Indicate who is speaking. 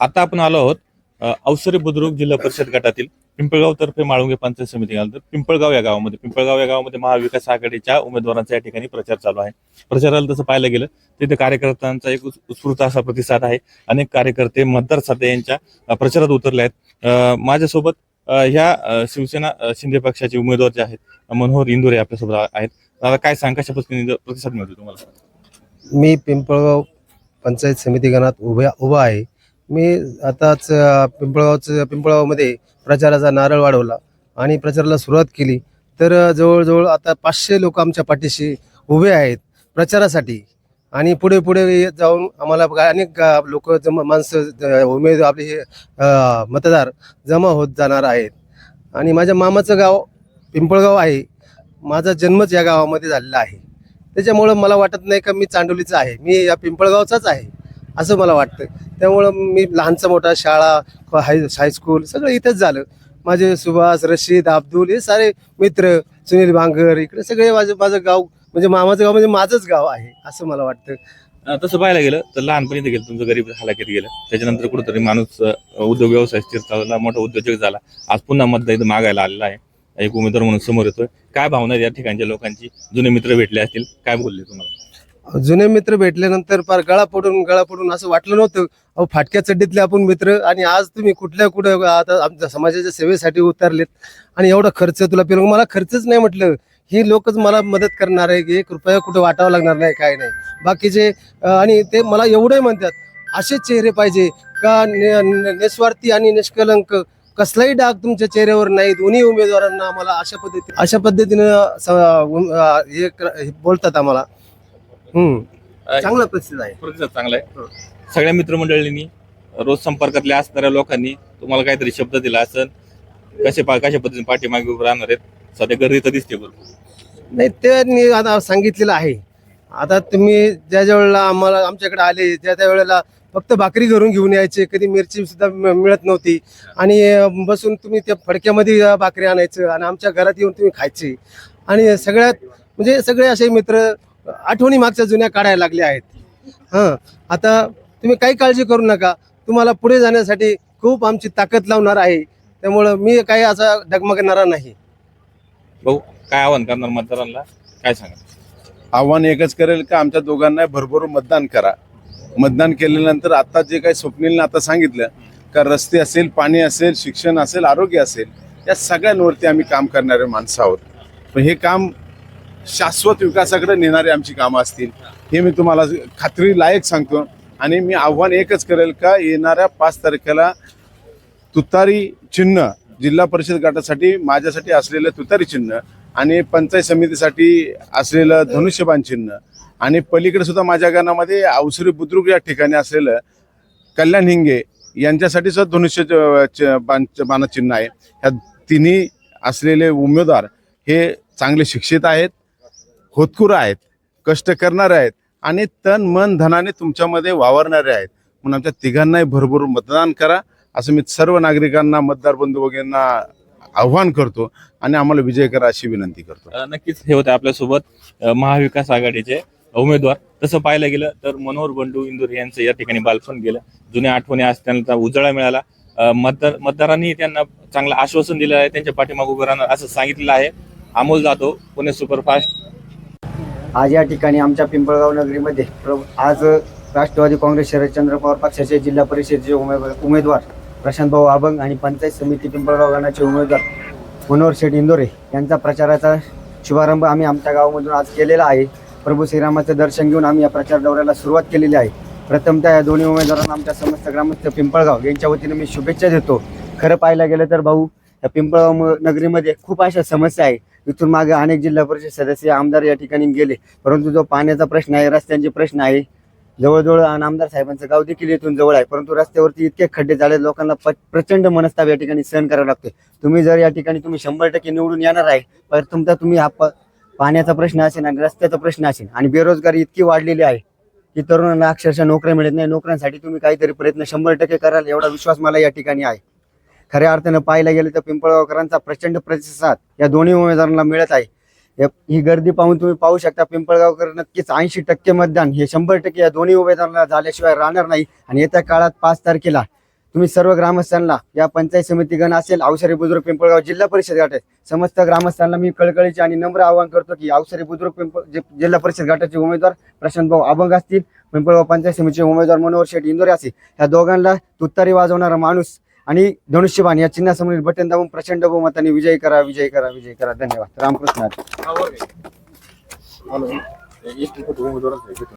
Speaker 1: आता आपण आलो आहोत अवसरे बुद्रुक जिल्हा परिषद गटातील पिंपळगाव तर्फे माळुंगे पंचायत समिती तर पिंपळगाव या गावामध्ये. पिंपळगाव या गावामध्ये महाविकास आघाडीच्या उमेदवारांचा या ठिकाणी प्रचार चालू आहे. प्रचाराला तसं पाहायला गेलं तिथे कार्यकर्त्यांचा एक उत्स्फूर्त असा प्रतिसाद आहे. अनेक कार्यकर्ते मतदार साधे यांच्या प्रचारात उतरले आहेत. माझ्यासोबत ह्या शिवसेना शिंदे पक्षाचे उमेदवार जे आहेत मनोहर इंदोरे आपल्यासोबत आहेत. दादा काय सांग कशा पद्धतीने प्रतिसाद मिळतो तुम्हाला?
Speaker 2: मी पिंपळगाव पंचायत समिती गणात उभ्या उभा आहे. मी आताच पिंपळगावचं पिंपळगावमध्ये प्रचाराचा नारळ वाढवला आणि प्रचाराला सुरुवात केली. तर जवळजवळ आता पाचशे लोक आमच्या पाठीशी उभे आहेत प्रचारासाठी. आणि पुढे पुढे जाऊन आम्हाला अनेक लोक जमा माणसं उमेद आपले हे मतदार जमा होत जाणार आहेत. आणि माझ्या मामाचं गाव पिंपळगाव आहे. माझा जन्मच या गावामध्ये झालेला आहे. त्याच्यामुळं मला वाटत नाही का मी चांडोलीचा आहे. मी या पिंपळगावचाच आहे असं मला वाटतं. त्यामुळं मी लहानचा मोठा शाळा हाय हायस्कूल सगळं इथंच झालं. माझे सुभाष रशीद अब्दुल हे सारे मित्र सुनील भांगर इकडे सगळे माझं माझं गाव म्हणजे मामाचं गाव म्हणजे माझंच गाव आहे असं मला वाटतं.
Speaker 1: तसं पाहायला गेलं तर लहानपणी गेलं तुमचं गरीब हालाकीत गेलं. त्याच्यानंतर कुठंतरी माणूस उद्योग व्यवसाय स्थिर झाला मोठा उद्योजक झाला. आज पुन्हा मतदा इथं मागायला आलेला आहे. एक उमेदवार म्हणून समोर येतोय. काय भावना या ठिकाणच्या लोकांची? जुने मित्र भेटले असतील. काय बोलले तुम्हाला?
Speaker 2: जुने मित्र भेटल्यानंतर फार गळा पडून गळा पडून असं वाटलं नव्हतं. अहो फाटक्या चड्डीतले आपण मित्र आणि आज तुम्ही कुठल्या कुठं आता आमच्या समाजाच्या सेवेसाठी उतरलेत आणि एवढा खर्च तुला पिलो मला खर्चच नाही म्हटलं. ही लोकच मला मदत करणार आहे की कृपया कुठं वाटावं लागणार नाही काय नाही. बाकीचे आणि ते मला एवढंही म्हणतात असे चेहरे पाहिजे का निस्वार्थी आणि निष्कलंक? कसलाही डाग तुमच्या चेहऱ्यावर नाही दोन्ही उमेदवारांना आम्हाला अशा पद्धती अशा पद्धतीनं स- हे हे बोलतात आम्हाला. चांगला प्रतिसाद आहे.
Speaker 1: प्रतिसाद चांगला आहे. सगळ्या मित्रमंडळींनी रोज संपर्कातल्या असणाऱ्या लोकांनी तुम्हाला काहीतरी शब्द दिला असेल कसे पा कशा पद्धतीने पाठीमागे उभे राहणार आहेत सध्या गर्दी तर दिसते भरपूर.
Speaker 2: नाही ते मी आता सांगितलेलं आहे. आता तुम्ही ज्या ज्या वेळेला आम्हाला आमच्याकडे आले त्या त्या वेळेला फक्त भाकरी घरून घेऊन यायचे कधी मिरची सुद्धा मि- मिळत नव्हती. आणि अं, बसून तुम्ही त्या फडक्यामध्ये अं, भाकरी आणायचं आणि आमच्या घरात येऊन तुम्ही खायचे. आणि सगळ्यात म्हणजे सगळे असे मित्र आठवणी मागच्या जुन्या काढायला लागले आहेत. हां आता तुम्ही काही काळजी करू नका. तुम्हाला पुढे जाण्यासाठी खूप आमची ताकद लावणार आहे. त्यामुळं मी काही असा डगमगणारा नाही.
Speaker 1: भाऊ काय आव्हान करणार मतदारांना? काय सांगा
Speaker 3: आव्हान एकच करेल का आमच्या दोघांना भरभर मतदान करा. मतदान केल्यानंतर आता जे काही स्वप्नीलने आता सांगितलं का रस्ते असेल पाणी असेल शिक्षण असेल आरोग्य असेल या सगळ्यांवरती आम्ही काम करणारे माणसं आहोत. पण हे काम शाश्वत विकासाकडे नेणारी आमची कामं असतील हे मी तुम्हाला खात्री लायक सांगतो. आणि मी आव्हान एकच करेल का येणाऱ्या पाच तारखेला तुतारी चिन्ह जिल्हा परिषद गटासाठी माझ्यासाठी असलेलं तुतारी चिन्ह आणि पंचायत समितीसाठी असलेलं धनुष्यबाण चिन्ह. आणि पलीकडे सुद्धा माझ्या गानामध्ये अवसरी बुद्रुक या ठिकाणी असलेलं कल्याण हिंगे यांच्यासाठी सुद्धा धनुष्य च- च- बाण चिन्ह आहे. ह्या तिन्ही असलेले उमेदवार हे चांगले शिक्षित आहेत. होतकुर आहेत कष्ट करणारे आहेत आणि तन मन धनाने तुमच्यामध्ये वावरणारे आहेत. म्हणून आमच्या तिघांनाही भरभर मतदान करा. असं मी सर्व नागरिकांना मतदार बंधू वगैरेंना आव्हान करतो आणि आम्हाला विजय करा अशी विनंती करतो.
Speaker 1: नक्कीच हे होते आपल्यासोबत महाविकास आघाडीचे उमेदवार. तसं पाहायला गेलं तर मनोहर बंडू इंदूर यांचं या ठिकाणी बालपण गेलं. जुन्या आठवणी आज त्यांना उजाळा मिळाला. मतदार मतदारांनी त्यांना चांगलं आश्वासन दिलं आहे त्यांच्या पाठीमागे उभं राहणार असं सांगितलेलं आहे. अमोल जाधव पुणे सुपरफास्ट.
Speaker 4: आज या ठिकाणी आमच्या पिंपळगाव नगरीमध्ये प्र आज राष्ट्रवादी काँग्रेस शरदचंद्र पवार पक्षाचे जिल्हा परिषदेचे उमेदवार उमेदवार प्रशांत भाऊ आभंग आणि पंचायत समिती पिंपळगाव गणाचे उमेदवार मनोहर शेठ इंदोरे यांचा प्रचाराचा शुभारंभ आम्ही आमच्या गावामधून आज केलेला आहे. प्रभू श्रीरामाचं दर्शन घेऊन आम्ही या प्रचार दौऱ्याला सुरुवात केलेली आहे. प्रथमतः या दोन्ही उमेदवारांना आमच्या समस्त ग्रामस्थ पिंपळगाव यांच्या वतीने मी शुभेच्छा देतो. खरं पाहायला गेलं तर भाऊ या पिंपळगाव नगरीमध्ये खूप अशा समस्या आहे. इथून मागे अनेक जिल्हा परिषद सदस्य आमदार या ठिकाणी गेले. परंतु जो पाण्याचा प्रश्न आहे रस्त्यांचे प्रश्न आहे जवळजवळ आणि आमदार साहेबांचं गाव देखील इथून जवळ आहे. परंतु रस्त्यावरती इतके खड्डे झाले लोकांना प्रचंड मनस्ताप या ठिकाणी सहन करावा लागतोय. तुम्ही जर या ठिकाणी तुम्ही शंभर टक्के निवडून येणार आहे तर तुमचा तुम्ही हा प- पाण्याचा प्रश्न असेल आणि रस्त्याचा प्रश्न असेल आणि बेरोजगारी इतकी वाढलेली आहे की तरुणांना अक्षरशः नोकऱ्या मिळत नाही. नोकऱ्यांसाठी तुम्ही काहीतरी प्रयत्न शंभर टक्के कराल एवढा विश्वास मला या ठिकाणी आहे. खऱ्या अर्थानं पाहायला गेलं तर पिंपळगावकरांचा प्रचंड प्रतिसाद या दोन्ही उमेदवारांना मिळत आहे. ही गर्दी पाहून तुम्ही पाहू शकता पिंपळगावकर नक्कीच ऐंशी टक्के मतदान हे शंभर टक्के या दोन्ही उमेदवारांना झाल्याशिवाय राहणार नाही. आणि येत्या काळात पाच तारखेला तुम्ही सर्व ग्रामस्थांना या पंचायत समिती गण असेल अवसरी बुजुर्ग पिंपळगाव जिल्हा परिषद गट आहे समस्त ग्रामस्थांना मी कळकळीचे आणि नम्र आवाहन करतो की अवसरी बुजुर्ग पिंपळ जिल्हा परिषद गटाचे उमेदवार प्रशांत भाऊ अभंग असतील पिंपळगाव पंचायत समितीचे उमेदवार मनोहर शेठ इंदोरे असतील ह्या दोघांना तुतारी वाजवणारा माणूस आणि धनुष्यबाण या चिन्हासमोरील बटन दाबून प्रचंड बहुमताने विजय करा विजय करा विजय करा धन्यवाद रामकृष्ण